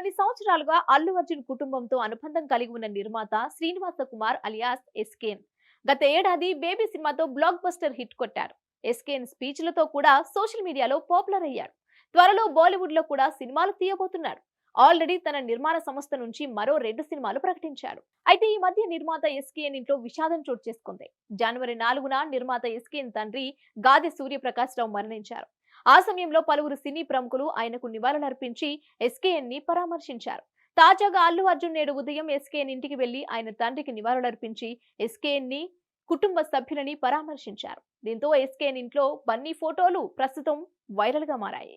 కొన్ని సంవత్సరాలుగా అల్లు అర్జున్ కుటుంబంతో అనుబంధం కలిగి ఉన్న నిర్మాత శ్రీనివాస కుమార్ అలియాస్ ఎస్కేన్. గత ఏడాది బేబీ సినిమాతో బ్లాక్ బస్టర్ హిట్ కొట్టారు. ఎస్కేన్ స్పీచ్లతో కూడా సోషల్ మీడియాలో పాపులర్ అయ్యారు. త్వరలో బాలీవుడ్లో కూడా సినిమాలు తీయబోతున్నారు. ఆల్రెడీ తన నిర్మాణ సంస్థ నుంచి మరో రెండు సినిమాలు ప్రకటించారు. అయితే ఈ మధ్య నిర్మాత ఎస్కేఎన్ ఇంట్లో విషాదం చోటు చేసుకుంది. జనవరి నాలుగున నిర్మాత ఎస్కేఎన్ తండ్రి గాది సూర్యప్రకాశ్ రావు మరణించారు. ఆ సమయంలో పలువురు సినీ ప్రముఖులు ఆయనకు నివాళులర్పించి ఎస్కేఎన్ని పరామర్శించారు. తాజాగా అల్లు అర్జున్ నేడు ఉదయం ఎస్కేఎన్ ఇంటికి వెళ్ళి ఆయన తండ్రికి నివాళులర్పించి ఎస్కేఎన్ని కుటుంబ సభ్యులని పరామర్శించారు. దీంతో ఎస్కేఎన్ ఇంట్లో బన్నీ ఫోటోలు ప్రస్తుతం వైరల్గా మారాయి.